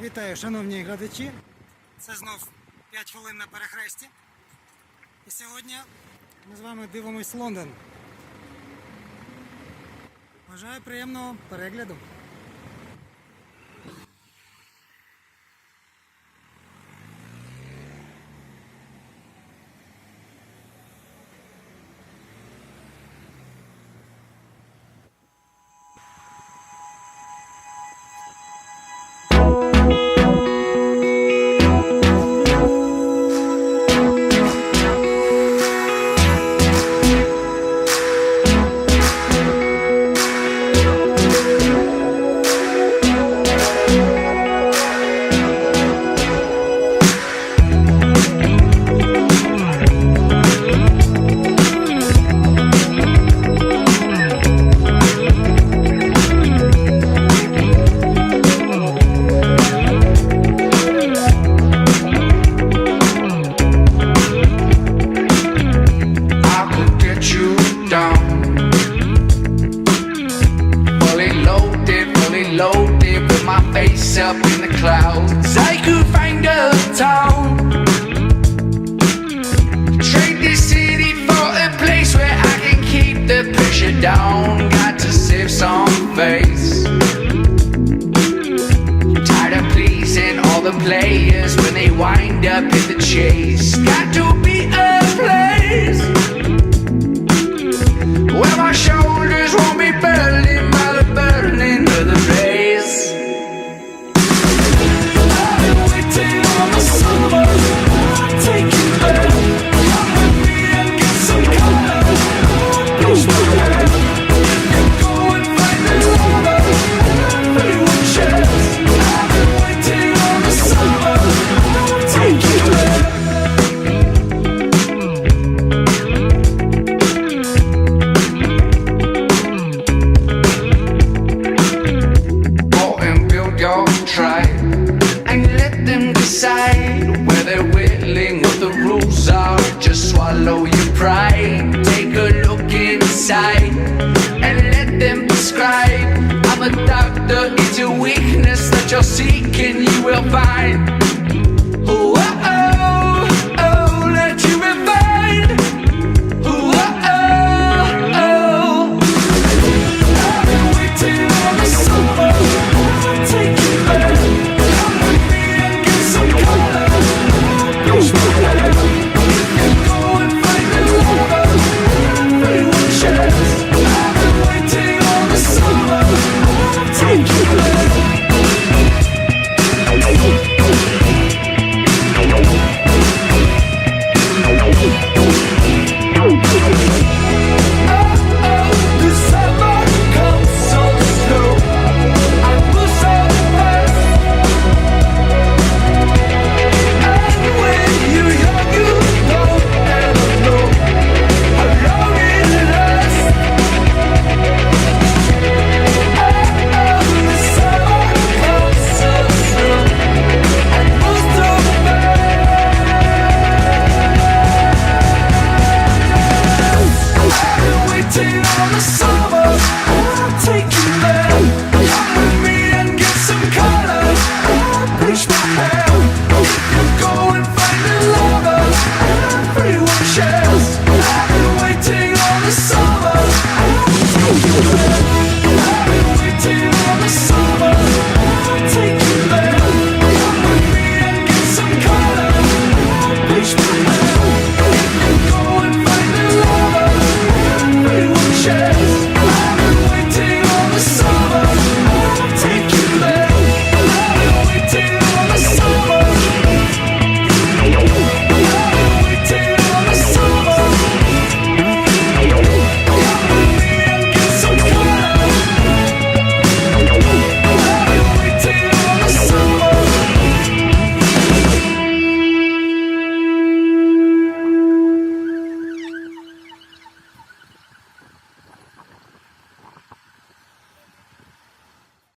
Вітаю, шановні глядачі. Це знов 5 хвилин на перехресті. І сьогодні ми з вами дивимось Лондон. Бажаю приємного перегляду. Down. Fully loaded, fully loaded, with my face up in the clouds. I could find a town. Trade this city for a place where I can keep the pressure down. Got to save some face. Tired of pleasing all the players when they wind up in the chase. Got to decide where they're willing, what the rules are. Just swallow your pride. Inside and let them prescribe. I'm a doctor, it's a weakness that you're seeking, you will find.